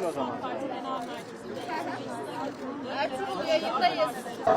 değil o zaman.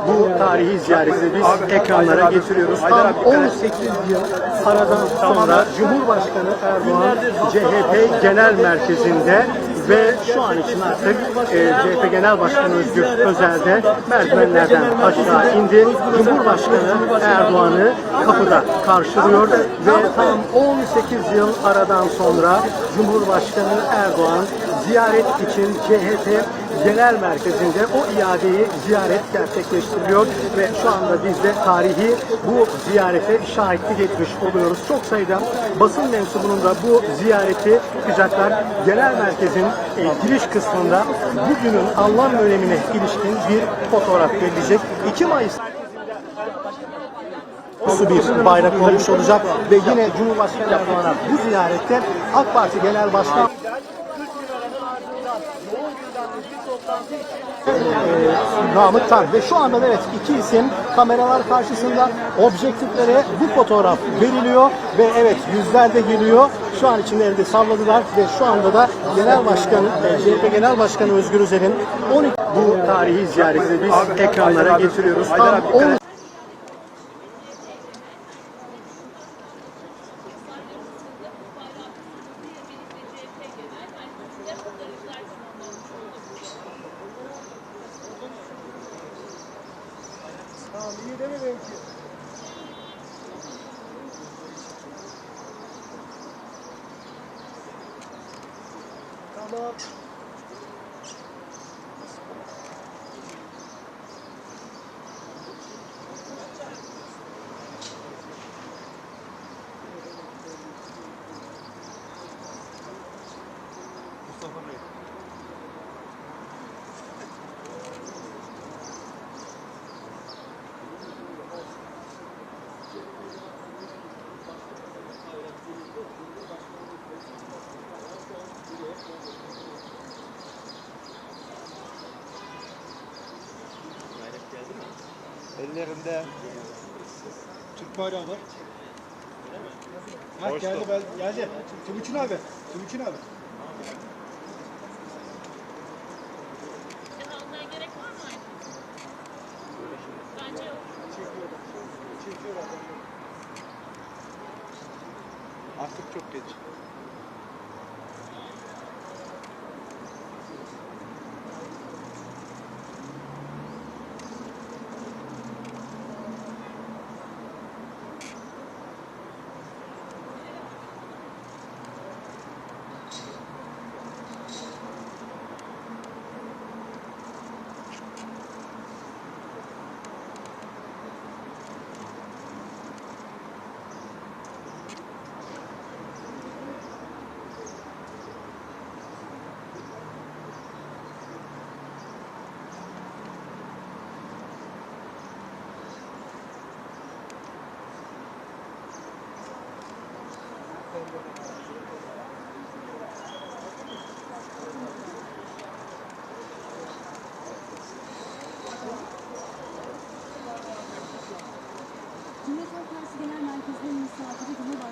Bu tarihi ziyareti biz ekranlara getiriyoruz. Tam 18 yıl aradan sonra Cumhurbaşkanı Erdoğan CHP Genel Merkezi'nde ve şu an için artık e, CHP Genel Başkanı Özgür Özel de merdivenlerden aşağı indi. Cumhurbaşkanı Erdoğan'ı kapıda karşılıyor ve tam 18 yıl aradan sonra Cumhurbaşkanı Erdoğan ziyaret için CHP Genel Merkezi'nde o iadeyi ziyaret gerçekleştiriliyor ve şu anda biz de tarihi bu ziyarete şahitlik etmiş oluyoruz. Çok sayıda basın mensubunun da bu ziyareti yapacaklar. Genel Merkez'in e, giriş kısmında bugünün anlam önemine ilişkin bir fotoğraf verilecek. 2 Mayıs Su bir bayrak olmuş olacak ve yine Cumhurbaşkanı Erdoğan'a bu ziyarette AK Parti Genel Başkan e, Namık Tan ve şu anda da evet iki isim kameralar karşısında objektiflere bu fotoğraf veriliyor ve evet yüzler de geliyor. Şu an içinde elde salladılar ve şu anda da Genel Başkan, e, CHP Genel Başkanı Özgür Özel'in 12 bu tarihi ziyareti biz ekranlara getiriyoruz. Tam 10 iyi değil mi benimki? Tamam. Ellerinde Türk bayrağı var. Ha geldi ben geldi. Timuçin abi. Timuçin abi. Almaya gerek var mı? Bence yok. artık çok geç. Cumhuriyet Halk Partisi Genel Merkezi'nin misafiri Cumhurbaşkanı